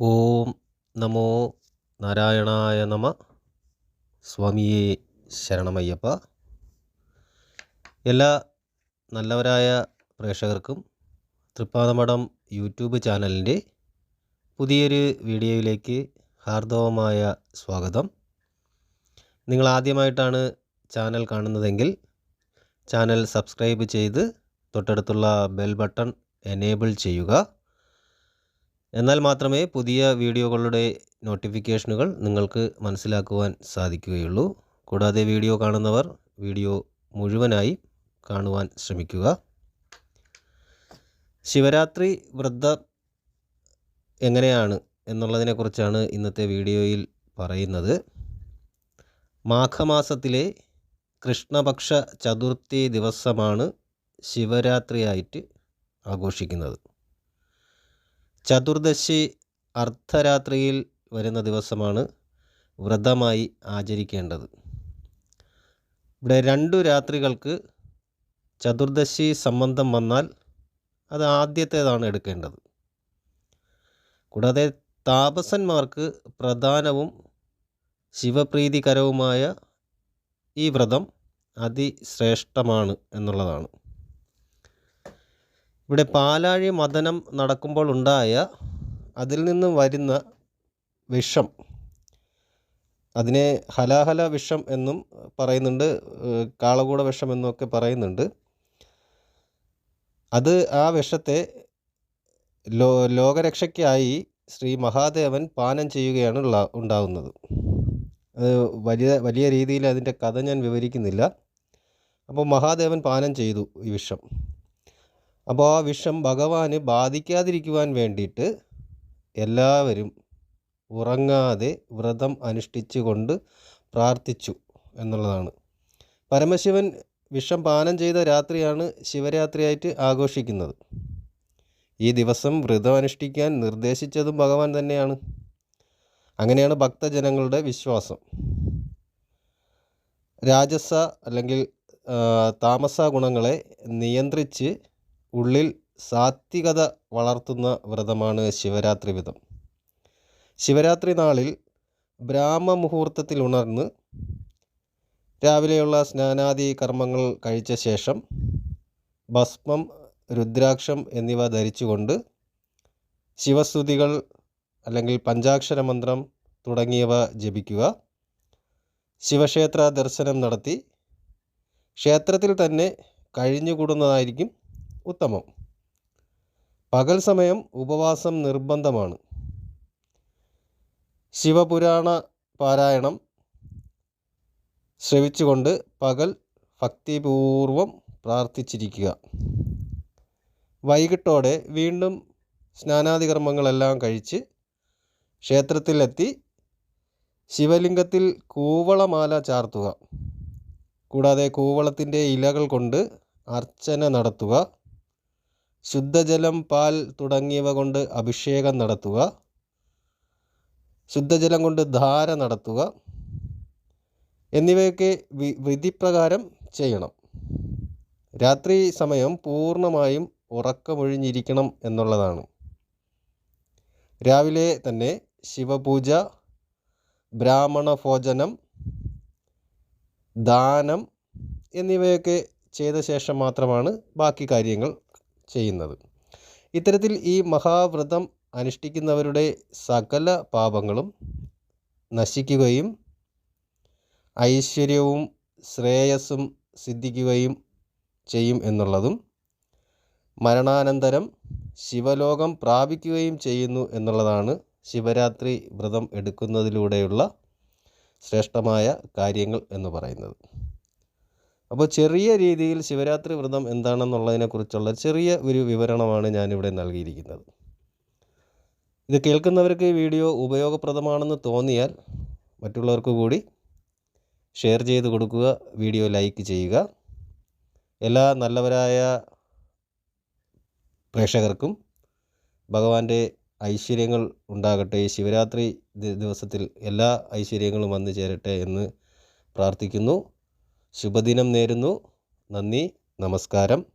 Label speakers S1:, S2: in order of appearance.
S1: ഓം നമോ നാരായണായ നമ. സ്വാമിയെ ശരണമയ്യപ്പ. എല്ലാ നല്ലവരായ പ്രേക്ഷകർക്കും തൃപ്പാതമഠം യൂട്യൂബ് ചാനലിന്റെ പുതിയൊരു വീഡിയോയിലേക്ക് ഹാർദവമായ സ്വാഗതം. നിങ്ങൾ ആദ്യമായിട്ടാണ് ചാനൽ കാണുന്നതെങ്കിൽ ചാനൽ സബ്സ്ക്രൈബ് ചെയ്ത് തൊട്ടടുത്തുള്ള ബെൽ ബട്ടൺ എനേബിൾ ചെയ്യുക. എന്നാൽ മാത്രമേ പുതിയ വീഡിയോകളുടെ നോട്ടിഫിക്കേഷനുകൾ നിങ്ങൾക്ക് മനസ്സിലാക്കുവാൻ സാധിക്കുകയുള്ളൂ. കൂടാതെ വീഡിയോ കാണുന്നവർ വീഡിയോ മുഴുവനായി കാണുവാൻ ശ്രമിക്കുക. ശിവരാത്രി വ്രത എങ്ങനെയാണ് എന്നുള്ളതിനെക്കുറിച്ചാണ് ഇന്നത്തെ വീഡിയോയിൽ പറയുന്നത്. മാഘമാസത്തിലെ കൃഷ്ണപക്ഷ ചതുർത്ഥി ദിവസമാണ് ശിവരാത്രിയായിട്ട് ആഘോഷിക്കുന്നത്. ചതുർദശി അർദ്ധരാത്രിയിൽ വരുന്ന ദിവസമാണ് വ്രതമായി ആചരിക്കേണ്ടത്. ഇവിടെ രണ്ടു രാത്രികൾക്ക് ചതുർദശി സംബന്ധം വന്നാൽ അത് ആദ്യത്തേതാണ് എടുക്കേണ്ടത്. കൂടാതെ താപസന്മാർക്ക് പ്രധാനവും ശിവപ്രീതികരവുമായ ഈ വ്രതം അതിശ്രേഷ്ഠമാണ് എന്നുള്ളതാണ്. ഇവിടെ പാലാഴി മദനം നടക്കുമ്പോൾ ഉണ്ടായ അതിൽ നിന്ന് വരുന്ന വിഷം. അതിനെ ഹലാഹല വിഷം എന്നും പറയുന്നുണ്ട് കാളകൂട വിഷം എന്നൊക്കെ പറയുന്നുണ്ട്. അത് ആ വിഷത്തെ ലോ ലോകരക്ഷയ്ക്കായി ശ്രീ മഹാദേവൻ പാനം ചെയ്യുകയാണ് ഉള്ള ഉണ്ടാകുന്നത് അത് വലിയ വലിയ രീതിയിൽ അതിന്റെ കഥ ഞാൻ വിവരിക്കുന്നില്ല. അപ്പോൾ മഹാദേവൻ പാനം ചെയ്തു ഈ വിഷം. അപ്പോൾ ആ വിഷം ഭഗവാന് ബാധിക്കാതിരിക്കുവാൻ വേണ്ടിയിട്ട് എല്ലാവരും ഉറങ്ങാതെ വ്രതം അനുഷ്ഠിച്ചുകൊണ്ട് പ്രാർത്ഥിച്ചു എന്നുള്ളതാണ്. പരമശിവൻ വിഷം പാനം ചെയ്ത രാത്രിയാണ് ശിവരാത്രിയായിട്ട് ആഘോഷിക്കുന്നത്. ഈ ദിവസം വ്രതം അനുഷ്ഠിക്കാൻ നിർദ്ദേശിച്ചതും ഭഗവാൻ തന്നെയാണ്. അങ്ങനെയാണ് ഭക്തജനങ്ങളുടെ വിശ്വാസം. രാജസ അല്ലെങ്കിൽ താമസ ഗുണങ്ങളെ നിയന്ത്രിച്ച് ഉള്ളിൽ സാത്വികത വളർത്തുന്ന വ്രതമാണ് ശിവരാത്രി വ്രതം. ശിവരാത്രി നാളിൽ ബ്രാഹ്മ മുഹൂർത്തത്തിൽ ഉണർന്ന് രാവിലെയുള്ള സ്നാനാദി കർമ്മങ്ങൾ കഴിച്ച ശേഷം ഭസ്മം രുദ്രാക്ഷം എന്നിവ ധരിച്ചുകൊണ്ട് ശിവസ്തുതികൾ അല്ലെങ്കിൽ പഞ്ചാക്ഷര മന്ത്രം തുടങ്ങിയവ ജപിക്കുക. ശിവക്ഷേത്ര ദർശനം നടത്തി ക്ഷേത്രത്തിൽ തന്നെ കഴിഞ്ഞുകൂടുന്നതായിരിക്കും ഉത്തമം. പകൽ സമയം ഉപവാസം നിർബന്ധമാണ്. ശിവപുരാണ പാരായണം ശ്രവിച്ചുകൊണ്ട് പകൽ ഭക്തിപൂർവം പ്രാർത്ഥിച്ചിരിക്കുക. വൈകിട്ടോടെ വീണ്ടും സ്നാനാദി കർമ്മങ്ങളെല്ലാം കഴിച്ച് ക്ഷേത്രത്തിലെത്തി ശിവലിംഗത്തിൽ കൂവളമാല ചാർത്തുക. കൂടാതെ കൂവളത്തിന്റെ ഇലകൾ കൊണ്ട് അർച്ചന നടത്തുക. ശുദ്ധജലം പാൽ തുടങ്ങിയവ കൊണ്ട് അഭിഷേകം നടത്തുക. ശുദ്ധജലം കൊണ്ട് ധാര നടത്തുക. എന്നിവയൊക്കെ വി വിധിപ്രകാരം ചെയ്യണം. രാത്രി സമയം പൂർണമായും ഉറക്കമൊഴിഞ്ഞിരിക്കണം എന്നുള്ളതാണ്. രാവിലെ തന്നെ ശിവപൂജ ബ്രാഹ്മണ ഭോജനം ദാനം എന്നിവയൊക്കെ ചെയ്ത ശേഷം മാത്രമാണ് ബാക്കി കാര്യങ്ങൾ ചെയ്യുന്നത്. ഇത്തരത്തിൽ ഈ മഹാവ്രതം അനുഷ്ഠിക്കുന്നവരുടെ സകല പാപങ്ങളും നശിക്കുകയും ഐശ്വര്യവും ശ്രേയസ്സും സിദ്ധിക്കുകയും ചെയ്യും എന്നുള്ളതും മരണാനന്തരം ശിവലോകം പ്രാപിക്കുകയും ചെയ്യുന്നു എന്നുള്ളതാണ് ശിവരാത്രി വ്രതം എടുക്കുന്നതിലൂടെയുള്ള ശ്രേഷ്ഠമായ കാര്യങ്ങൾ എന്ന് പറയുന്നത്. അപ്പോൾ ചെറിയ രീതിയിൽ ശിവരാത്രി വ്രതം എന്താണെന്നുള്ളതിനെക്കുറിച്ചുള്ള ചെറിയ ഒരു വിവരണമാണ് ഞാനിവിടെ നൽകിയിരിക്കുന്നത്. ഇത് കേൾക്കുന്നവർക്ക് ഈ വീഡിയോ ഉപയോഗപ്രദമാണെന്ന് തോന്നിയാൽ മറ്റുള്ളവർക്ക് കൂടി ഷെയർ ചെയ്ത് കൊടുക്കുക വീഡിയോ ലൈക്ക് ചെയ്യുക. എല്ലാ നല്ലവരായ പ്രേക്ഷകർക്കും ഭഗവാന്റെ ഐശ്വര്യങ്ങൾ ഉണ്ടാകട്ടെ ഈ ശിവരാത്രി ദിവസത്തിൽ എല്ലാ ഐശ്വര്യങ്ങളും വന്നു ചേരട്ടെ എന്ന് പ്രാർത്ഥിക്കുന്നു. ശുഭദിനം നേരുന്നു. നന്ദി. നമസ്കാരം.